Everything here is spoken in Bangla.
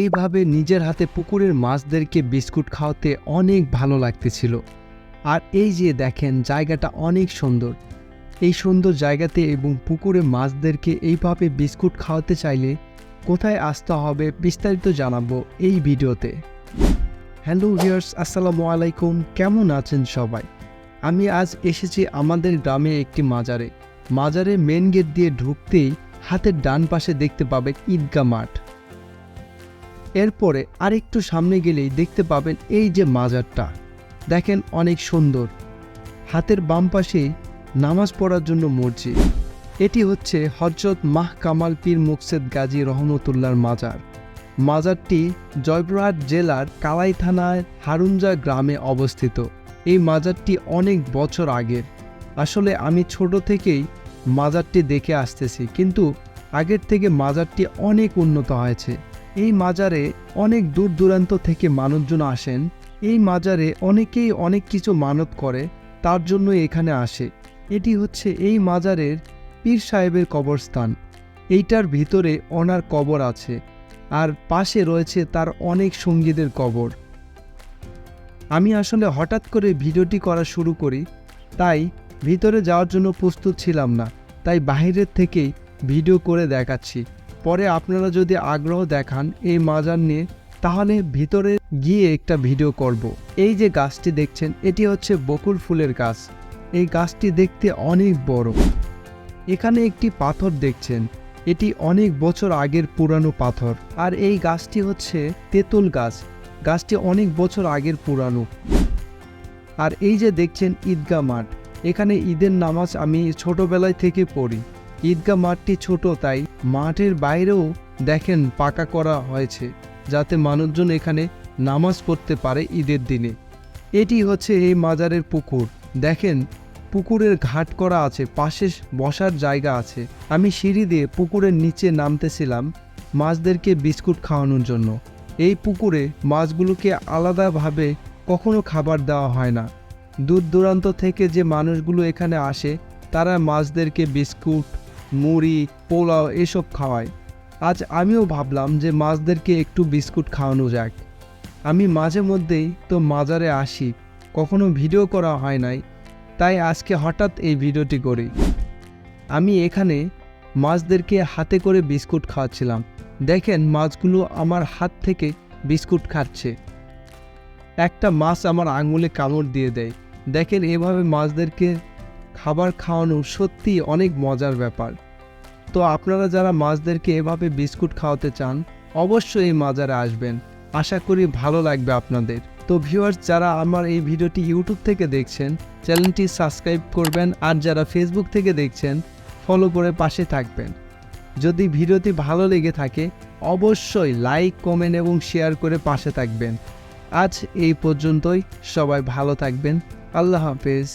এইভাবে নিজের হাতে পুকুরের মাছদেরকে বিস্কুট খাওয়াতে অনেক ভালো লাগতেছিল। আর এই যে দেখেন, জায়গাটা অনেক সুন্দর। এই সুন্দর জায়গাতে এবং পুকুরে মাছদেরকে এইভাবে বিস্কুট খাওয়াতে চাইলে কোথায় আসতে হবে বিস্তারিত জানাব এই ভিডিওতে। হ্যালো ভিউয়ার্স, আসসালামু আলাইকুম। কেমন আছেন সবাই? আমি আজ এসেছি আমাদের গ্রামে একটি মাজারে। মাজারে মেন গেট দিয়ে ঢুকতেই হাতের ডান পাশে দেখতে পাবে ঈদগা মাঠ। এরপরে আরেকটু সামনে গেলেই দেখতে পাবেন এই যে মাজারটা। দেখেন অনেক সুন্দর। হাতের বাম পাশে নামাজ পড়ার জন্য মসজিদ। এটি হচ্ছে হজরত মাহ কামাল পীর মুকসেদ গাজী রহমতুল্লার মাজার। মাজারটি জয়পুরহাট জেলার কালাই থানার হারুঞ্জা গ্রামে অবস্থিত। এই মাজারটি অনেক বছর আগের। আসলে আমি ছোট থেকেই মাজারটি দেখে আসতেছি, কিন্তু আগের থেকে মাজারটি অনেক উন্নত হয়েছে। এই মাজারে অনেক দূর দূরান্ত থেকে মানুষজন আসেন। এই মাজারে অনেকেই অনেক কিছু মানত করে, তার জন্য এখানে আসে। এটি হচ্ছে এই মাজারের পীর সাহেবের কবরস্থান। এইটার ভিতরে ওনার কবর আছে, আর পাশে রয়েছে তার অনেক সঙ্গীদের কবর। আমি আসলে হঠাৎ করে ভিডিওটি করা শুরু করি, তাই ভিতরে যাওয়ার জন্য প্রস্তুত ছিলাম না, তাই বাইরের থেকেই ভিডিও করে দেখাচ্ছি। পরে আপনারা যদি আগ্রহ দেখান এই মাজার নিয়ে, তাহলে ভিতরে গিয়ে একটা ভিডিও করব। এই যে গাছটি দেখছেন, এটি হচ্ছে বকুল ফুলের গাছ। এই গাছটি দেখতে অনেক বড়। এখানে একটি পাথর দেখছেন, এটি অনেক বছর আগের পুরানো পাথর। আর এই গাছটি হচ্ছে তেঁতুল গাছ। গাছটি অনেক বছর আগের পুরানো। আর এই যে দেখছেন ঈদগা মাঠ। এখানে ঈদের নামাজ আমি ছোটবেলায় থেকে পড়ি। ঈদগা মাঠটি ছোট, তাই মাঠের বাইরেও দেখেন পাকা করা হয়েছে, যাতে মানুষজন এখানে নামাজ পড়তে পারে ঈদের দিনে। এটি হচ্ছে এই মাজারের পুকুর। দেখেন, পুকুরের ঘাট করা আছে, পাশে বসার জায়গা আছে। আমি সিঁড়ি দিয়ে পুকুরের নিচে নামতেছিলাম মাছদেরকে বিস্কুট খাওয়ানোর জন্য। এই পুকুরে মাছগুলোকে আলাদাভাবে কখনো খাবার দেওয়া হয় না। দূর দূরান্ত থেকে যে মানুষগুলো এখানে আসে, তারা মাছদেরকে বিস্কুট মুড়ি, পোলাও এসব খাওয়ায়। আজ আমিও ভাবলাম যে মাছদেরকে একটু বিস্কুট খাওয়ানো যাক। আমি মাঝে মধ্যেই তো মাজারে আসি, কখনো ভিডিও করা হয় নাই, তাই আজকে হঠাৎ এই ভিডিওটি করি। আমি এখানে মাছদেরকে হাতে করে বিস্কুট খাওয়াচ্ছিলাম। দেখেন মাছগুলো আমার হাত থেকে বিস্কুট খাচ্ছে। একটা মাছ আমার আঙুলে কামড় দিয়ে দেয়। দেখেন এভাবে মাছদেরকে খাবার খাওয়ানো সত্যি অনেক মজার ব্যাপার। তো আপনারা যারা মাছদেরকে এভাবে বিস্কুট খাওয়াতে চান, অবশ্যই এই মাজারে আসবেন। আশা করি ভালো লাগবে আপনাদের। তো ভিউয়ার্স, যারা আমার এই ভিডিওটি ইউটিউব থেকে দেখছেন, চ্যানেলটি সাবস্ক্রাইব করবেন আর যারা ফেসবুক থেকে দেখছেন, ফলো করে পাশে থাকবেন। যদি ভিডিওটি ভালো লেগে থাকে, অবশ্যই লাইক, কমেন্ট এবং শেয়ার করে পাশে থাকবেন। আজ এই পর্যন্তই। সবাই ভালো থাকবেন। আল্লাহ হাফেজ।